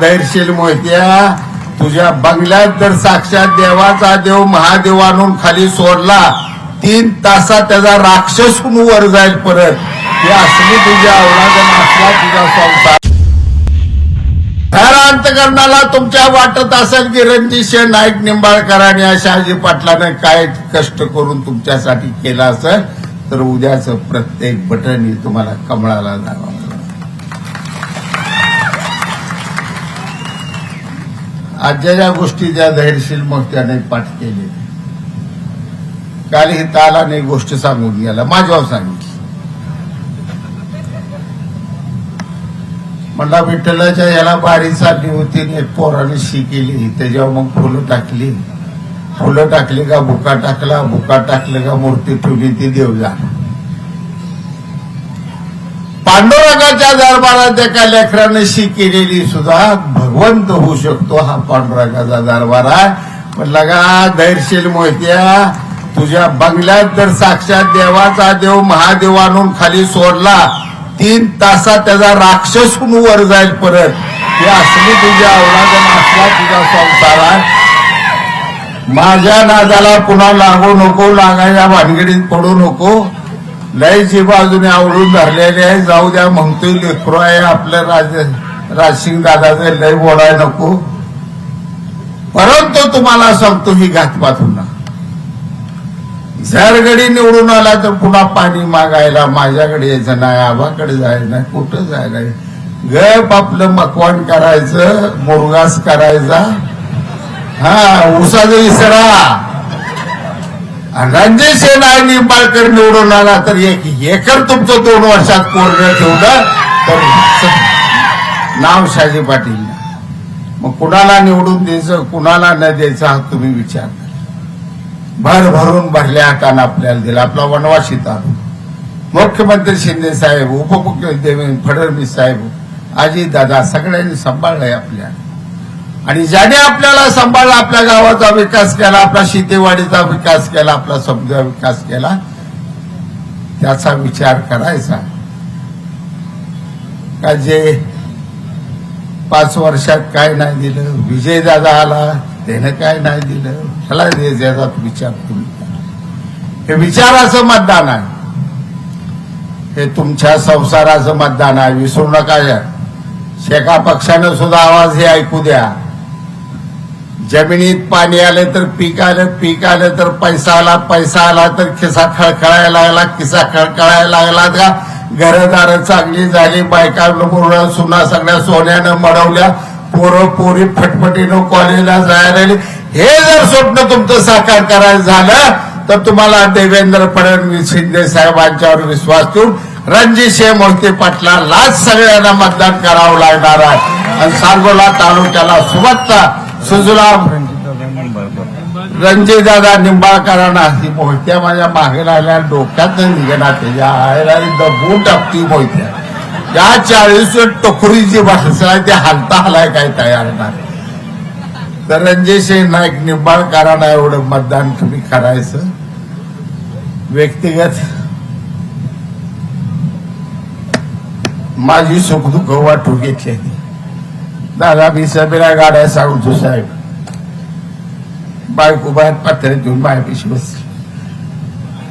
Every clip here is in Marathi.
धैर्यशील मोहित्या तुझ्या बंगल्यात जर साक्षात देवाचा देव महादेव आणून खाली सोडला तीन तासात त्याचा राक्षस वर जाईल परत. हे असली तुझ्या अवलादन असला तुझा संसार. खऱ्या अंतकरणाला तुमच्या वाटत असेल की रणजित नाईक निंबाळकर आणि शहाजी पाटलानं काय कष्ट करून तुमच्यासाठी केला असेल तर उद्याचं प्रत्येक बटन हे तुम्हाला कमळाला जावं. आजच्या ज्या ज्या गोष्टी त्या धैर्यशील मोठ्याने पाठ केले. काल ही तालाने गोष्ट सांगून गेला माझ्यावर सांगितली. म्हणला विठ्ठलाच्या याला बारी चालली होती एक पोराने शी केली. त्याच्यावर मग फुलं टाकली. फुलं टाकली का बुका टाकला बुका टाकले का मूर्ती ठेवली ती देव झाला पांडुरंगाच्या दरबारात एका लेकराने शी केलेली सुद्धा भगवंत होऊ शकतो हा पांडुरंगाचा दरबार आहे. पण का धैर्यशील मोहित्या तुझ्या बंगल्यात जर साक्षात देवाचा देव महादेव आणून खाली सोडला तीन तासात त्याचा राक्षस होऊन वर जाईल परत. हे असली तुझ्या अवलादन असला तुझा संसार आहे. माझ्या नादाला पुन्हा लागू नको लागायला भानगडीत पडू नको. लय जी बाजूने आवडून धरलेले आहे. जाऊ द्या म्हणतोय लेकरू आहे आपलं राज राजसिंग दादाचे लय बोलाय नको. परंतु तुम्हाला सांगतो ही घातपात पुन्हा जर गडी निवडून आला तर पुन्हा पाणी मागायला माझ्याकडे यायचं नाही आबाकडे जायचं नाही कुठं जायला गप आपलं मकवान करायचं मुरगास करायचा. हा उसाचा इसरा. रणजित सिंह आणि निंबाळकर निवडून आला तर एक एकर तुमचं दोन वर्षात कोरडं ठेवलं तर नाव शाजी पाटील. मग कुणाला निवडून द्यायचं कुणाला न द्यायचं हा तुम्ही विचार भर भरून भरल्या हातानं आपल्याला दिला. आपला वनवासी तालुका. मुख्यमंत्री शिंदे साहेब उपमुख्यमंत्री देवेंद्र फडणवीस साहेब अजित दादा सगळ्यांनी सांभाळलंय आपल्या आणि ज्याने आपल्याला सांभाळला आपल्या गावाचा विकास केला आपला शेतीवाडीचा विकास केला आपला समजा विकास केला त्याचा विचार करायचा. का जे पाच वर्षात काय नाही दिलं विजय दादा आला त्याने काय नाही दिलं त्याला द्यायचं याचा विचार तुम्ही हे विचाराचं मतदान आहे. हे तुमच्या संसाराचं मतदान आहे. विसरू नका शेका पक्षानं सुद्धा आवाज हे ऐकू द्या. जमिनीत पाणी आलं तर पीक आलं पीक आलं तर पैसा आला पैसा आला तर खिसा खळखळायला लागला खिसा खळखळायला लागला का? घरदार चांगली झाली बायका पूर्ण सुना सगळ्या सोन्यानं मडवल्या पोरं पोरी फटफटीनं कॉलेजला जायला राहिली हे जर स्वप्न तुमचं साकार करायचं झालं तर तुम्हाला देवेंद्र फडणवीस शिंदे साहेबांच्यावर विश्वास ठेवून रणजितसिंह मोहिते पाटलालाच सगळ्यांना मतदान करावं लागणार आहे. आणि सांगोला तालुक्याला सुबत्ता सुजलाम रणजितदादा निंबाळकरांना ती मोहित्या माझ्या मागे राहिल्या डोक्यात निघणार त्याच्या आईला दबून टाकती मोहित्या. या चाळीस टोकरीची जी आहे ते हलता हलाय काय तयार नाही. तर रणजितसिंह नाईक निंबाळकरांना एवढं मतदान तुम्ही करायचं. व्यक्तिगत माझी सुखदुःख वाटू घेतली दादा मी सभेला गाड्या सांगतो साहेब बायको बाहेर पात्र घेऊन बाहेरपेशी बसली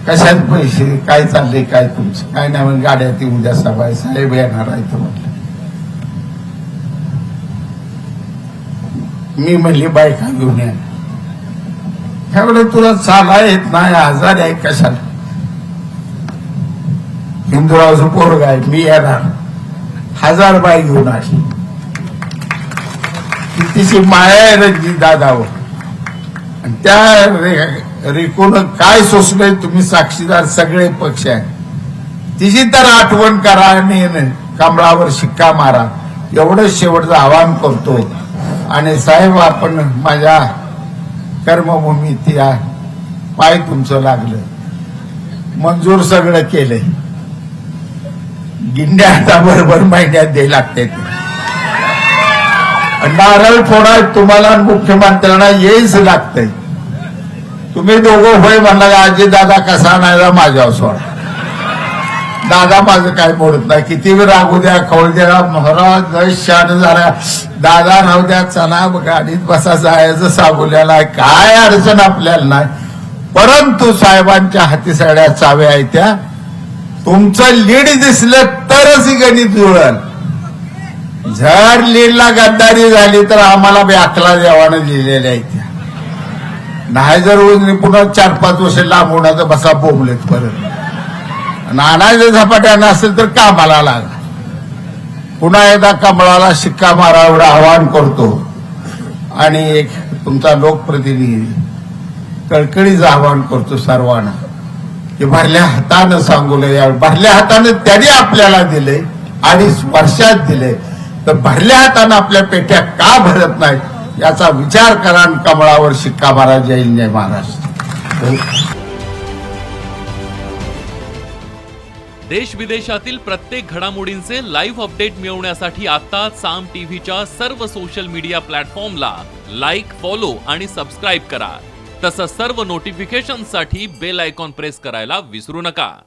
कशात पैसे काय चालले काय तुमचं? काय नाही म्हणजे गाड्या ती उद्या सभा साहेब येणार आहे तर म्हटलं. मी म्हणली बायका घेऊन या. त्यावेळेला तुला चाला येत नाही आजार आहे कशाला? हिंदुरावचं पोरग आहे मी येणार. हजार बाय घेऊन आली. तिची माया आहे दादावर. आणि त्या रे- रेकून काय सोसलंय तुम्ही साक्षीदार सगळे पक्ष आहे. तिची तर आठवण करा आणि कमळावर शिक्का मारा. एवढं शेवटचं आवाहन करतो. आणि साहेब आपण माझ्या कर्मभूमीत या. पाय तुमचं लागलं. मंजूर सगळं केलंय. गिंड्या आता बरोबर महिन्यात द्यायला लागते नारळ फोडाय तुम्हाला मुख्यमंत्र्यांना येच लागतंय. तुम्ही दोघं होय म्हणला आजी दादा कसा नाही माझ्यावर सोडा. दादा माझं काय मोडत नाही. किती वेळ रागू द्या खवळ द्या. महाराज शान झाला. दादा राहू द्या चला गाडीत बसा जायचं साबुल्याला काय अडचण आपल्याला नाही. परंतु साहेबांच्या हाती सगळ्या चाव्या आहेत त्या. तुमचं लीड दिसलं तरच गणित जुळल. जर लीडला गद्दारी झाली तर आम्हाला बी अकला देवानं लिहिलेल्या आहेत त्या. नाही जर पुन्हा चार पाच वर्ष लांब तर बसा बोंबलेत परत. नाना जर झपाट्यानं असेल तर कामाला लागा. पुन्हा एकदा कमळाला शिक्का मारा एवढं आवाहन करतो. आणि एक तुमचा लोकप्रतिनिधी कळकळीचं आवाहन करतो सर्वांना की भरल्या हातानं सांगू या भरल्या हातानं त्याने आपल्याला दिले अडीच वर्षात दिले तर भरल्या हातानं आपल्या पेट्या का भरत नाहीत याचा विचार करा कमळावर शिक्का मारा. जय जय महाराष्ट्र. देश विदेशातील प्रत्येक घडामोडींचे लाईव्ह अपडेट मिळवण्यासाठी आता साम टीव्हीच्या सर्व सोशल मीडिया प्लॅटफॉर्मला लाईक फॉलो आणि सबस्क्राईब करा. तसंच सर्व नोटिफिकेशनसाठी बेल आयकॉन प्रेस करायला विसरू नका.